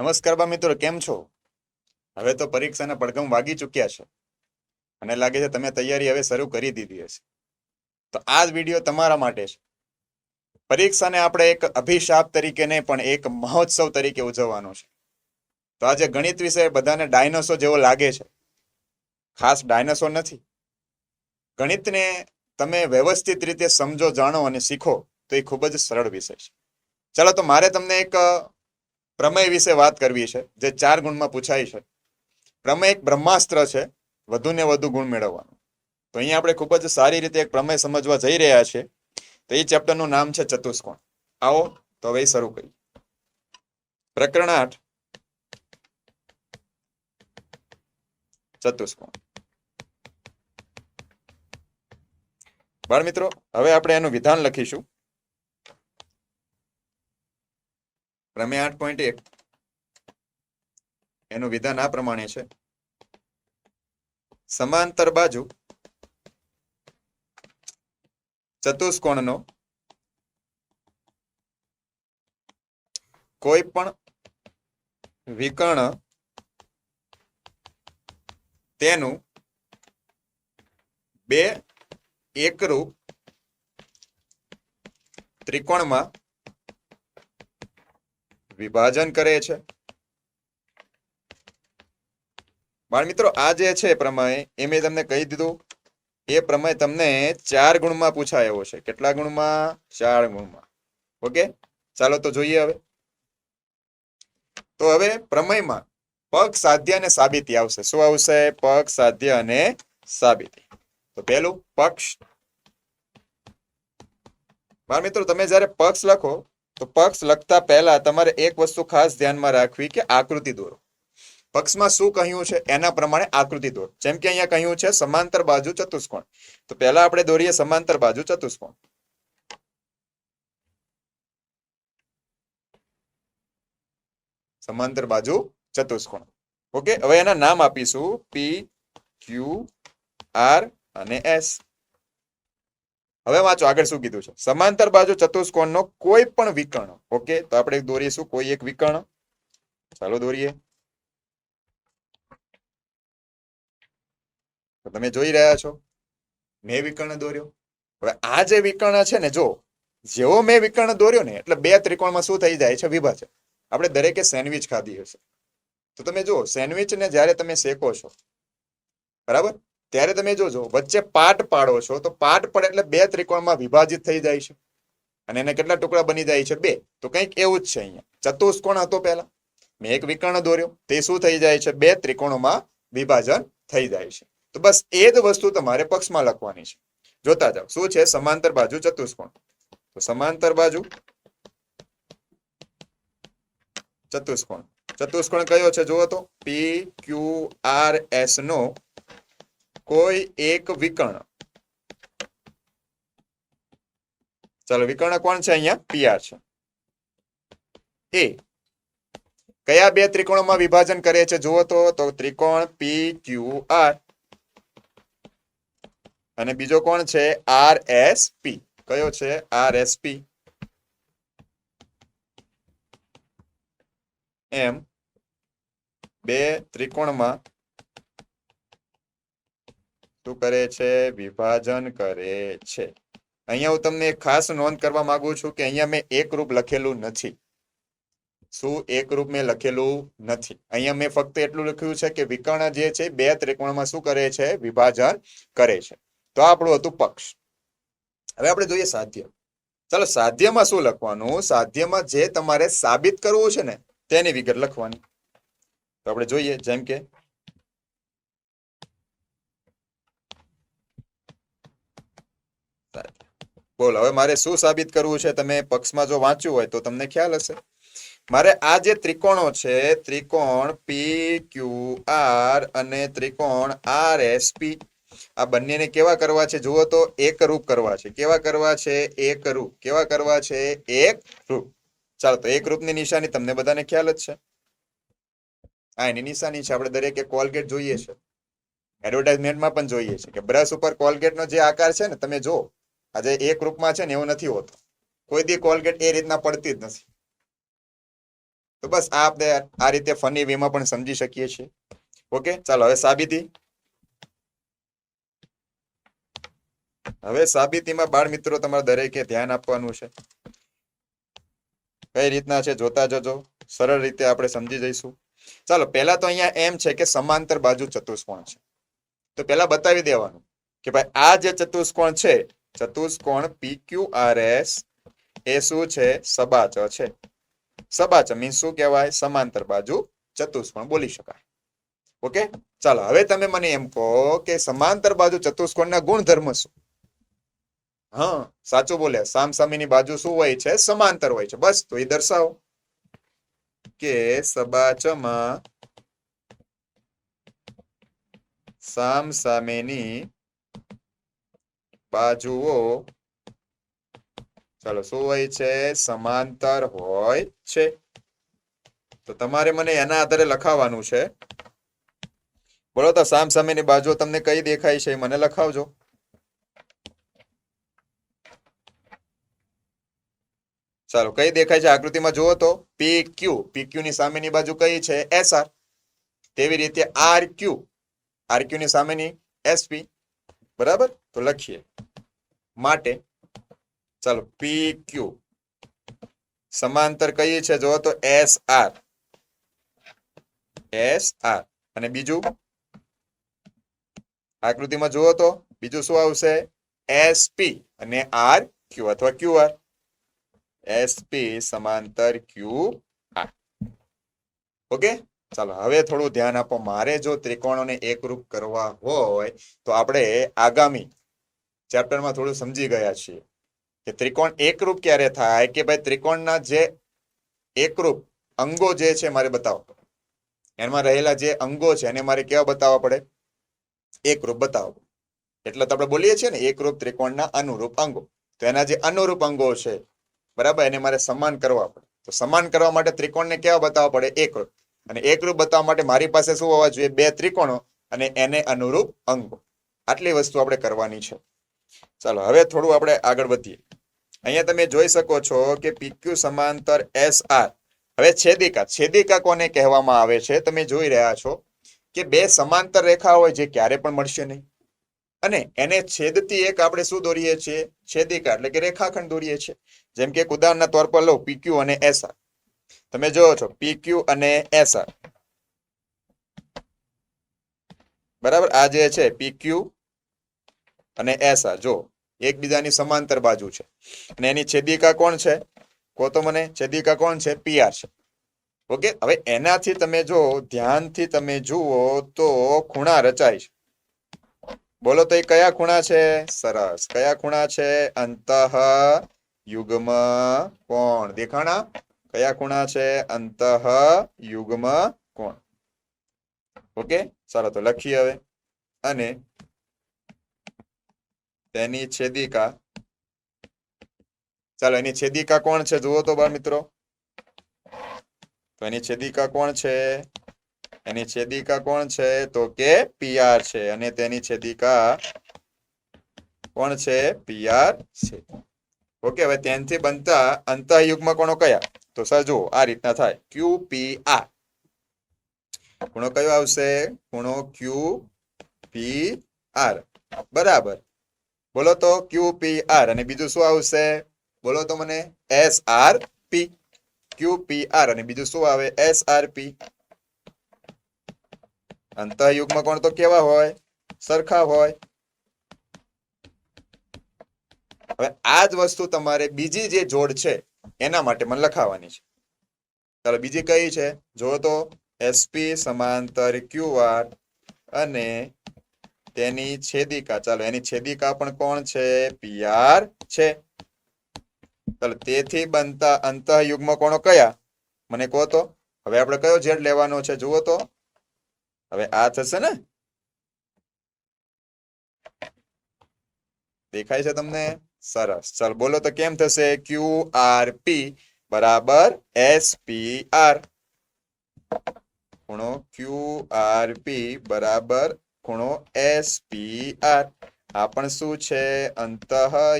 નમસ્કાર બા મિત્રો, કેમ છો? હવે તો પરીક્ષાના પડઘમ વાગી ચૂક્યા છે. અને લાગે છે તમે તૈયારી હવે શરૂ કરી દીધી હશે. તો આ જ વીડિયો તમારા માટે છે. પરીક્ષાને આપણે એક અભિશાપ તરીકે નહીં, પણ એક મહોત્સવ તરીકે ઉજવવાનો છે. તો આજે ગણિત વિષય બધાને ડાયનોસોર જેવો લાગે છે. ખાસ ડાયનોસોર નથી. ગણિતને તમે વ્યવસ્થિત રીતે સમજો, જાણો અને શીખો, તો એ ખૂબ જ સરળ વિષય છે. ચાલો, તો મારે તમને એક પ્રમેય વિશે વાત કરવી છે, જે ચાર ગુણમાં પૂછાય છે. પ્રમેય એક બ્રહ્માસ્ત્ર છે, વધુ ને વધુ ગુણ મેળવવાનું. તો અહીંયા આપણે ખૂબ જ સારી રીતે એક પ્રમેય સમજવા જઈ રહ્યા છીએ. તો એ ચેપ્ટરનું નામ છે ચતુષ્કોણ. આવો, તો હવે શરૂ કરીએ. પ્રકરણ આઠ. ચતુષ્કોણ. બાળ મિત્રો હવે આપણે એનું વિધાન લખીશું. પ્રમેય આઠ પોઈન્ટ એક. એનું વિધાન આ પ્રમાણે છે. સમાંતર બાજુ ચતુષ્કોણનો કોઈ પણ વિકર્ણ તેનું બે એકરૂપ ત્રિકોણમાં વિભાજન કરે છે. બાળ મિત્રો, આ જે છે પ્રમેય એ મેં તમને કહી દીધું. એ પ્રમેય તમને ચાર ગુણમાં પૂછાયો છે. કેટલા ગુણમાં? ચાર ગુણમાં. ઓકે? ચાલો તો જોઈએ હવે. તો હવે પ્રમેયમાં પગ સાધ્ય અને સાબિતી આવશે. શું આવશે? પગ સાધ્ય અને સાબિતી. તો પહેલું પક્ષ. બાળ મિત્રો, તમે જ્યારે પક્ષ લખો તો પક્ષ લખતા પહેલા તમારે એક વસ્તુ ખાસ ધ્યાનમાં રાખવી કે આકૃતિ દોરો. પક્ષમાં શું કહ્યું છે એના પ્રમાણે આકૃતિ દોરો. જેમ કે અહીંયા કહ્યું છે સમાંતર બાજુ ચતુષ્કોણ. તો પહેલા આપણે દોરીએ સમાંતર બાજુ ચતુષ્કોણ. સમાંતર બાજુ ચતુષ્કોણ. ઓકે? હવે એના નામ આપીશું. પી ક્યુ આર અને એસ હવે વાંચો આગળ શું કીધું છે? સમાંતર બાજુ ચતુષ્કોણનો કોઈ પણ વિકર્ણ, ઓકે? તો આપણે દોરીશું, કોઈ એક વિકર્ણ. ચાલો દોરીએ. તો તમે જોઈ રહ્યા છો, મેં વિકર્ણ દોર્યો. હવે આ જે વિકર્ણ છે ને, જો, જેવો મેં વિકર્ણ દોર્યો ને, એટલે બે ત્રિકોણમાં શું થઈ જાય છે? વિભાજન. આપણે દરેકે સેન્ડવિચ ખાધી હશે. તો તમે જુઓ સેન્ડવિચ ને જ્યારે તમે શેકો છો, બરાબર? ત્યારે તમે જોજો, વચ્ચે પાટ પાડો છો, તો પાટ પડે એટલે બે ત્રિકોણમાં વિભાજિત થઈ જાય છે. અને એને કેટલા ટુકડા બની જાય છે? બે. તો કંઈક એવું જ છે અહીંયા. ચતુષ્કોણ હતો પહેલા. મેં એક વિકર્ણ દોર્યો. તે શું થઈ જાય છે? બે ત્રિકોણોમાં વિભાજન થઈ જાય છે. તો બસ એ જ વસ્તુ તમારે પક્ષમાં લખવાની છે. જોતા જાઓ. શું છે? સમાંતર બાજુ ચતુષ્કોણ. તો સમાંતર બાજુ ચતુષ્કોણ. ચતુષ્કોણ કયો છે? જુઓ તો. પી ક્યુ આર એસ નો કોઈ એક વિકર્ણ. ચાલો, વિકર્ણ કોણ છે અહીંયા? પીઆર છે. એ. કયા બે ત્રિકોણોમાં વિભાજન કરે છે? જુઓ તો ત્રિકોણ પી ક્યુ આર અને બીજો કોણ છે? આર એસ પી કયો છે? આર એસ પી એમ બે ત્રિકોણમાં શું કરે છે, વિભાજન કરે છે. અહીંયા હું તમને ખાસ નોંધ કરવા માંગુ છું કે અહીંયા મેં એક રૂપ લખેલું નથી. શું એક રૂપ મેં લખેલું નથી? અહીંયા મેં ફક્ત એટલું લખ્યું છે કે વિકર્ણ જે છે, બે ત્રિકોણમાં શું કરે છે? વિભાજન કરે છે. તો આપણું હતું પક્ષ. હવે આપણે જોઈએ સાધ્ય. ચાલો, સાધ્યમાં શું લખવાનું? સાધ્યમાં જે તમારે સાબિત કરવું છે ને, તેની વિગત લખવાની. તો આપણે જોઈએ, જેમ કે બોલ, હવે મારે શું સાબિત કરવું છે? તમે પક્ષમાં જો વાંચ્યું હોય તો તમને ખ્યાલ હશે. મારે આ જે ત્રિકોણો છે, ત્રિકોણ પી ક્યુ આર અને ત્રિકોણ આર એસ પી, આ બંનેને કેવા કરવા છે? જુઓ તો એકરૂપ કરવા છે. કેવા કરવા છે? એકરૂપ. કેવા કરવા છે? એક રૂપ ચાલો, તો એક રૂપની નિશાની તમને બધાને ખ્યાલ જ છે. આ એની નિશાની છે. આપણે દરેકે કોલગેટ જોઈએ છે. એડવર્ટાઇઝમેન્ટમાં પણ જોઈએ છે કે બ્રશ ઉપર કોલગેટનો જે આકાર છે ને, તમે જો આજે એક રૂપમાં છે ને એવું નથી હોતું. કોઈ દી કોલગેટ એ રીતના પડતી જ નથી. તો બસ આ આપણે આ રીતે ફની વેમાં પણ સમજી શકીએ છીએ. ઓકે, ચાલો હવે સાબિતી. હવે સાબિતીમાં બાળ મિત્રો તમારે દરેકે ધ્યાન આપવાનું છે. કઈ રીતના છે જોતા જજો. સરળ રીતે આપણે સમજી જઈશું. ચાલો, પહેલા તો અહીંયા એમ છે કે સમાંતર બાજુ ચતુષ્કોણ છે. તો પહેલા બતાવી દેવાનું કે ભાઈ આ જે ચતુષ્કોણ છે ચતુષ્કોણ પી ક્યુ એસ એ શું છે? સબાચ છે. સબાચ મીન્સ શું કહેવાય? સમાંતર બાજુ ચતુષ્કોણ બોલી શકાય. ઓકે ચાલો, હવે તમે મને એમ કહો કે સમાંતર બાજુ ચતુષ્કોણના ગુણધર્મ શું? હા, સાચું બોલ્યા. સામસામીની બાજુ શું હોય છે? સમાંતર હોય છે. બસ, તો એ દર્શાવો કે સબાચમાં સામસામેની બાજુઓ ચાલો, શું હોય છે? સમાંતર હોય છે. તો તમારે મને એના આધારે લખાવાનું છે. બોલો તો, સામસામેની બાજુઓ તમને કઈ દેખાય છે મને લખાવજો. ચાલો, કઈ દેખાય છે આકૃતિમાં? જુઓ તો પી ક્યુ પી ક્યુ ની સામેની બાજુ કઈ છે? એસ આર તેવી રીતે આર ક્યુ આર ક્યુ ની સામેની એસપી. બરાબર? તો લખીએ. માટે, ચાલો પી ક્યુ સમાંતર કઈ છે? જુઓ તો એસ આર એસ આર અને બીજું? આકૃતિમાં જુઓ તો, બીજું શું આવશે? એસપી અને આર ક્યુ અથવા ક્યુ આર એસપી સમાંતર ક્યુ આર ઓકે ચાલો, હવે થોડું ધ્યાન આપો. મારે જો ત્રિકોણોને એકરૂપ કરવા હોય, તો આપણે આગામી ચેપ્ટરમાં થોડું સમજી ગયા છીએ કે ત્રિકોણ એકરૂપ ક્યારે થાય કે ભાઈ ત્રિકોણના જે એકરૂપ અંગો જે છે મારે બતાવો. એમાં રહેલા જે અંગો છે એને મારે કેવા બતાવવા પડે? એકરૂપ બતાવો. એટલે તો આપણે બોલીએ છીએ ને, એકરૂપ ત્રિકોણના અનુરૂપ અંગો. તો એના જે અનુરૂપ અંગો છે, બરાબર, એને મારે સમાન કરવા પડે. તો સમાન કરવા માટે ત્રિકોણને કેવા બતાવવા પડે? એકરૂપ. અને એકરૂપ બતાવવા માટે મારી પાસે શું હોવા જોઈએ? બે ત્રિકોણો અને એને અનુરૂપ અંગો. આટલી વસ્તુ આપણે કરવાની છે. ચાલો, હવે થોડું આપણે આગળ વધીએ. અહીંયા તમે જોઈ શકો છો કે પીક્યુ સમાંતર એસ આર હવે છેદિકા છેદિકા કોને કહેવામાં આવે છે? તમે જોઈ રહ્યા છો કે બે સમાંતર રેખા હોય જે ક્યારે પણ મળશે નહીં. અને એને છેદતી એક આપણે શું દોરીએ છીએ? છેદિકા, એટલે કે રેખાખંડ દોરીએ છીએ. જેમ કે ઉદાહરણના તોર પર લો પીક્યુ અને એસઆર તમે જોવો છો પીક્યુ અને એસઆર બરાબર? આ જે છે પીક્યુ અને એસઆર જો, એકબીજાની સમાંતર બાજુ છે. અને એની છેદિકા કોણ છે? કહો તો મને છેદિકા કોણ છે? પીઆર છે. ઓકે, હવે એનાથી તમે જો, ધ્યાનથી તમે જુઓ તો ખૂણા રચાય છે. બોલો તો એ કયા ખૂણા છે? સરસ. કયા ખૂણા છે? અંતઃ યુગ્મ કોણ? દેખાણા? કયા ખૂણા છે? અંતઃ યુગ્મ કોણ? ઓકે, સારા તો લખીએ હવે. અને તેની છેદિકા. ચાલો, એની છેદિકા કોણ છે? જુઓ તો બાળ મિત્રો. તો એની છેદિકા કોણ છે? એની છેદિકા કોણ છે? તો કે પીઆર છે. અને તેની છેદિકા કોણ છે? પીઆર છે. ઓકે, હવે ત્યાંથી બનતા અંતઃયુગ્મ કોણો કયા? તો સર, જુઓ, આ રીતના થાય. Q P R. ખૂણો કયો આવશે? ખૂણો ક્યુ પી આર. બરાબર. બોલો તો ક્યુ પી આર અને બીજું શું આવશે? બોલો તો મને. S R P Q P R અને બીજું શું આવે? એસ આર પી અંતઃયુગ્મ કોણ તો કેવા હોય? સરખા હોય. હવે આ જ વસ્તુ તમારે બીજી જે જોડ છે, એના માટે મને લખાવાની છે. ચાલો, બીજી કઈ છે? જો તો. એસપી, સમાંતર ક્યુઆર અને તેની છેદિકા. ચાલો, એની છેદિકા પણ કોણ છે? પીઆર છે. ચાલો, તેથી બનતા અંતઃયુગ્મ કોણો કયા? મને કહો તો. હવે આપણે કયો ઝેડ લેવાનો છે? જુઓ તો. હવે આ થશે ને? દેખાય છે તમને? સરસ. ચાલ, બોલો તો કેમ થશે? ક્યુ આર પી બરાબર એસ પી આર. ખૂણો ક્યુ આર પી બરાબર ખૂણો એસ પી આર આ પણ શું છે? અંતઃ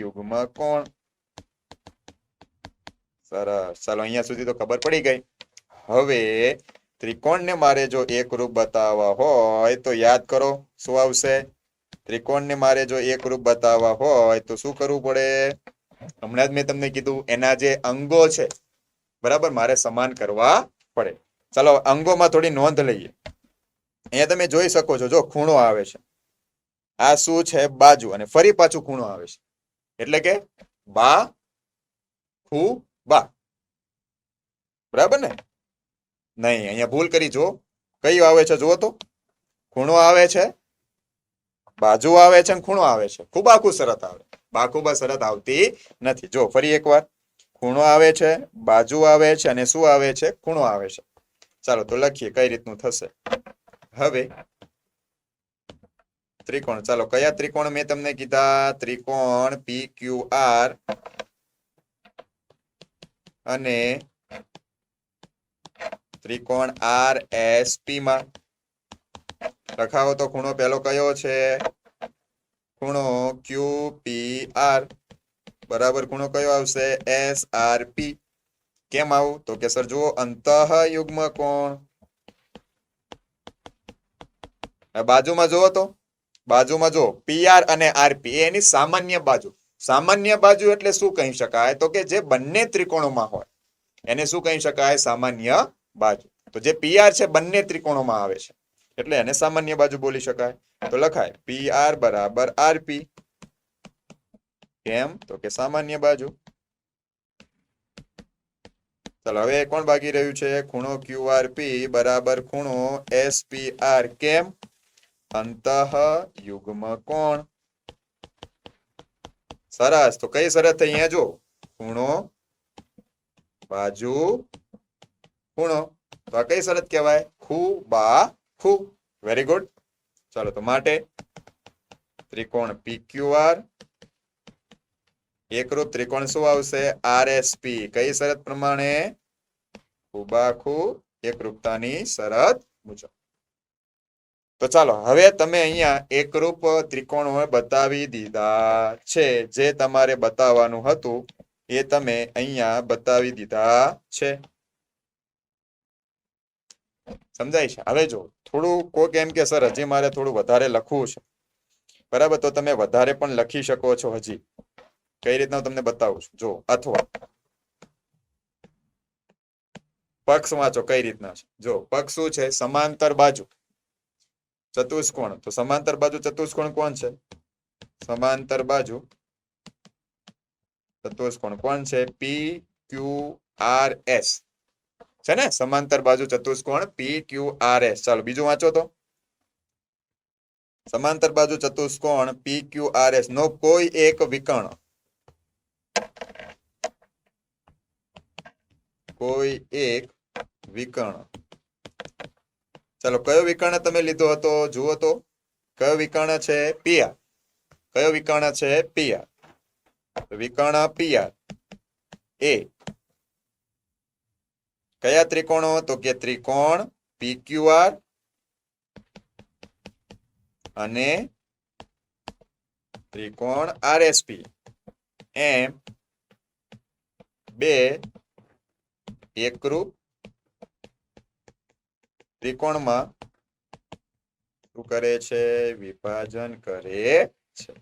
યુગ્મ કોણ? સરસ. ચાલો, અહીંયા સુધી તો ખબર પડી ગઈ. હવે ત્રિકોણને મારે જો એકરૂપ બતાવવા હોય તો યાદ કરો, શું આવશે? ત્રિકોણને મારે જો એક રૂપ બતાવવા હોય તો શું કરવું પડે? હમણાં જ મેં તમને કીધું, એના જે અંગો છે, બરાબર, મારે સમાન કરવા પડે. ચાલો, અંગોમાં થોડી નોંધ લઈએ. અહીંયા તમે જોઈ શકો છો, જો ખૂણો આવે છે. આ શું છે? બાજુ અને ફરી પાછું ખૂણો આવે છે. એટલે કે બા ખુ બા. બરાબર ને? નહીં, અહીંયા ભૂલ કરી, જો. કયું આવે છે, જુઓ તો. ખૂણો આવે છે. બાજુ આવે છે અને ખૂણો આવે છે. ખૂબ આખું શરત આવે. બાખુબા શરત આવતી નથી. જો, ફરી એકવાર. ખૂણો આવે છે, બાજુ આવે છે અને શું આવે છે? ખૂણો આવે છે. ચાલો તો લખીએ, કઈ રીતનું થશે? હવે, ત્રિકોણ. ચાલો, કયા ત્રિકોણ મેં તમને કીધા? ત્રિકોણ પી ક્યુ આર અને ત્રિકોણ આર એસ પી માં. લખાવો તો ખૂણો પહેલો કયો છે? ખૂણો ક્યુ પી આર બરાબર ખૂણો કયો આવશે? એસ આર પી કેમ આવું? તો કે, સર, જુઓ અંતઃ યુગ્મ કોણ હવે બાજુમાં જુઓ તો. બાજુમાં જો પીઆર અને આરપી એની સામાન્ય બાજુ. સામાન્ય બાજુ એટલે શું કહી શકાય? તો કે જે બંને ત્રિકોણોમાં હોય. એને શું કહી શકાય? સામાન્ય બાજુ. તો જે પીઆર છે, બંને ત્રિકોણોમાં આવે છે. એટલે એને સામાન્ય બાજુ બોલી શકાય. તો લખાય પીઆર બરાબર આરપી કેમ? તો કે સામાન્ય બાજુ. ચાલો, હવે કોણ બાકી રહ્યું છે? ખૂણો ક્યુઆર પી બરાબર ખૂણો એસ પી આર કેમ? અંતઃ યુગ્મ કોણ સરસ તો કઈ શરત થઈ અહીંયા જો ખૂણો બાજુ ખૂણો તો આ કઈ શરત કહેવાય ખૂ બા ખૂ વેરી ગુડ ચાલો તો માટે ત્રિકોણ PQR એકરૂપ ત્રિકોણ શું આવશે આરએસપી કઈ શરત પ્રમાણે ખૂબાખૂ એકરૂપતાની શરત મુજબ તો ચાલો, હવે તમે અહીંયા એકરૂપ ત્રિકોણો બતાવી દીધા છે. જે તમારે બતાવવાનું હતું, એ તમે અહીંયા બતાવી દીધા છે. સમજાય છે? હવે જો, થોડું કોક એમ કે, સર, હજી મારે થોડું વધારે લખવું છે. બરાબર? તો તમે વધારે પણ લખી શકો છો હજી. કઈ રીતના હું તમને બતાવું છું? જો, અથવા પક્ષ વાંચો, કઈ રીતના છે? જો, પક્ષ શું છે? સમાંતર બાજુ. ચતુષ્કોણ. તો સમાંતર બાજુ ચતુષ્કોણ કોણ છે? સમાંતર બાજુ ચતુષ્કોણ કોણ છે? પી ક્યુ આર એસ છે ને? સમાંતર બાજુ ચતુષ્કોણ પી ક્યુ આર એસ ચાલો, બીજું વાંચો તો. સમાંતર બાજુ ચતુષ્કોણ પી ક્યુ આર એસ નો કોઈ એક વિકર્ણ. કોઈ એક વિકર્ણ. ચાલો, કયો વિકર્ણ તમે લીધો હતો? જુઓ તો. કયો વિકર્ણ છે? પિયા. કયો વિકર્ણ છે? પિયા. વિકર્ણ પિયા. એ. કયા ત્રિકોણો? તો કે ત્રિકોણ પીક્યુઆર અને ત્રિકોણ આરએસપી. એમ બે એકરૂપ ત્રિકોણમાં શું કરે છે? વિભાજન કરે છે.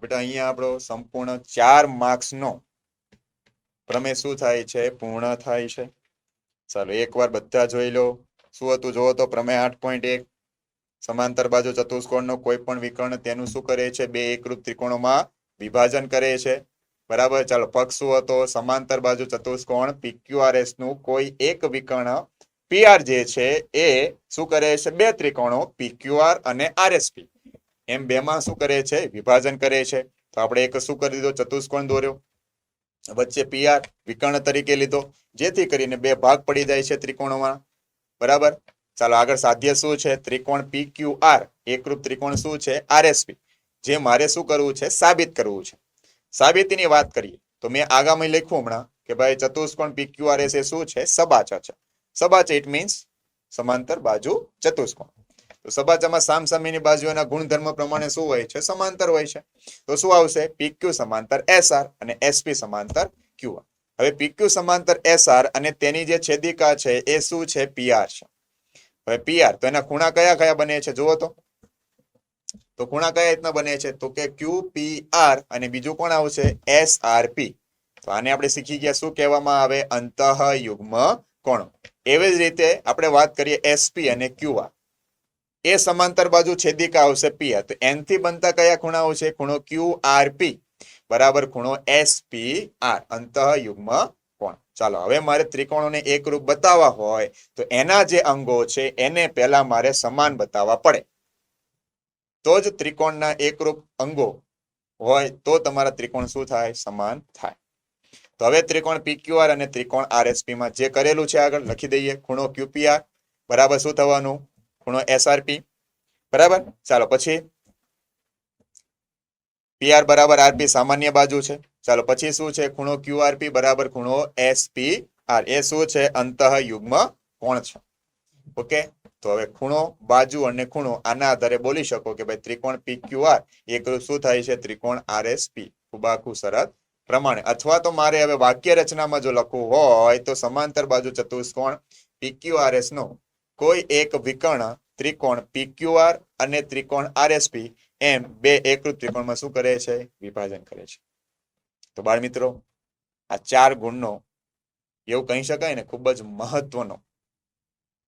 બેટા, અહીંયા આપણો સંપૂર્ણ ચાર માર્ક્સ નો પ્રમેય શું થાય છે? પૂર્ણ થાય છે. ચાલો, એકવાર બધા જોઈ લો. શું હતું? જોવો તો પ્રમેય આઠ પોઈન્ટ એક. સમાંતર બાજુ ચતુષ્કોણનો કોઈ પણ વિકર્ણ તેનું શું કરે છે? બે એકરૂપ ત્રિકોણોમાં વિભાજન કરે છે. બરાબર? ચાલો, પક્ષ શું હતો? સમાંતર બાજુ ચતુષ્કોણ પીક્યુઆરએસનું કોઈ એક વિકર્ણ PR જે છે, એ શું કરે છે? બે ત્રિકોણો પીક્યુઆર અને આરએસપી એમ બેમાં શું કરે છે? વિભાજન કરે છે. તો આપણે એક શું કરી દીધો? ચતુષ્કોણ દોર્યો. વચ્ચે પીઆર વિકર્ણ તરીકે લીધો. જેથી કરીને બે ભાગ પડી જાય છે ત્રિકોણોમાં. બરાબર? ચાલો આગળ સાધ્ય શું છે? ત્રિકોણ પી ક્યુ આર એકરૂપ ત્રિકોણ શું છે? આરએસપી જે મારે શું કરવું છે? સાબિત કરવું છે. સાબિતીની વાત કરીએ. તો મેં આગામી લખ્યું હમણાં કે ભાઈ ચતુષ્કોણ પી ક્યુઆર એસ એ શું છે? સબાચા છે. સબાચા ઇટ મીન્સ સમાંતર બાજુ ચતુષ્કોણ. તો સબાચામાં સામસામેની બાજુઓના ગુણધર્મ પ્રમાણે શું હોય છે? સમાંતર હોય છે. તો શું આવશે? પીક્યુ સમાંતર એસઆર અને એસપી સમાંતર ક્યુઆર હવે પીક્યુ સમાંતર એસઆર અને તેની જે છેદિકા છે, એ શું છે? પીઆર છે. હવે પીઆર તો એના ખૂણા કયા કયા બને છે? જુઓ તો. તો ખૂણા કયા રીતના બને છે? તો કે ક્યુ પી આર અને બીજું કોણ આવશે? એસ આર પી તો આને આપણે શીખી ગયા શું કહેવામાં આવે? અંતઃ યુગ્મ કોણો. એવી જ રીતે આપણે વાત કરીએ એસપી અને ક્યુઆર એ સમાંતર બાજુ છેદિકા આવશે પી તો એનથી બનતા કયા ખૂણાઓ છે? ખૂણો ક્યુ આર પી બરાબર, ખૂણો એસ પી આર અંત યુગ્મ કોણ? ચાલો, હવે મારે ત્રિકોણોને એકરૂપ બતાવવા હોય, તો એના જે અંગો છે, એને પહેલા મારે સમાન બતાવવા પડે. તો જ ત્રિકોણના એકરૂપ અંગો હોય, તો તમારા ત્રિકોણ શું થાય? સમાન થાય. તો હવે ત્રિકોણ પીક્યુઆર અને ત્રિકોણ આરએસપીમાં જે કરેલું છે આગળ લખી દઈએ. ખૂણો ક્યુપીઆર બરાબર શું થવાનું? ખૂણો એસઆરપી બરાબર? ચાલો પછી પીઆર બરાબર આરપી સામાન્ય બાજુ છે. ચાલો પછી શું છે? ખૂણો ક્યુઆરપી બરાબર ખૂણો SPR એ શું છે? અંતઃ યુગ્મ કોણ છે? ઓકે? તો હવે ખૂણો બાજુ અને ખૂણો આના આધારે બોલી શકો કે ભાઈ ત્રિકોણ PQR એકરૂપ શું થાય છે? ત્રિકોણ આરએસપી ખૂબ આખું શરત પ્રમાણે. અથવા તો મારે હવે વાક્ય રચનામાં જો લખવું હોય, તો સમાંતર બાજુ ચતુષ્કોણ PQRS નો. કોઈ એક વિકર્ણ ત્રિકોણ PQR અને ત્રિકોણ RSP એમ બે એકરૂપ ત્રિકોણમાં શું કરે છે? વિભાજન કરે છે. તો બાળ મિત્રો આ ચાર ગુણનો, એવું કહી શકાય ને, ખૂબ જ મહત્વનો.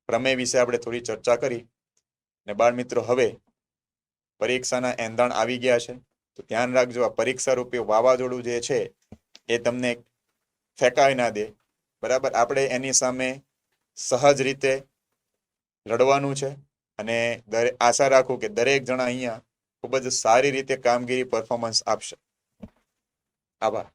પ્રમેય વિશે આપણે થોડી ચર્ચા કરી. ને બાળ મિત્રો હવે પરીક્ષાના એંધાણ આવી ગયા છે. તો ધ્યાન રાખજો, આ પરીક્ષા રૂપી વાવાઝોડું જે છે, એ તમને ફેંકાવી ના દે. બરાબર? આપણે એની સામે સહજ રીતે લડવાનું છે અને આશા રાખું કે દરેક જણા અહીંયા ખૂબ જ સારી રીતે કામગીરી પરફોર્મન્સ આપશે. આભાર.